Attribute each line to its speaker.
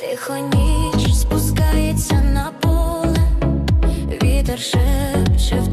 Speaker 1: Тихо ніч спускається на поле, вітер шепче в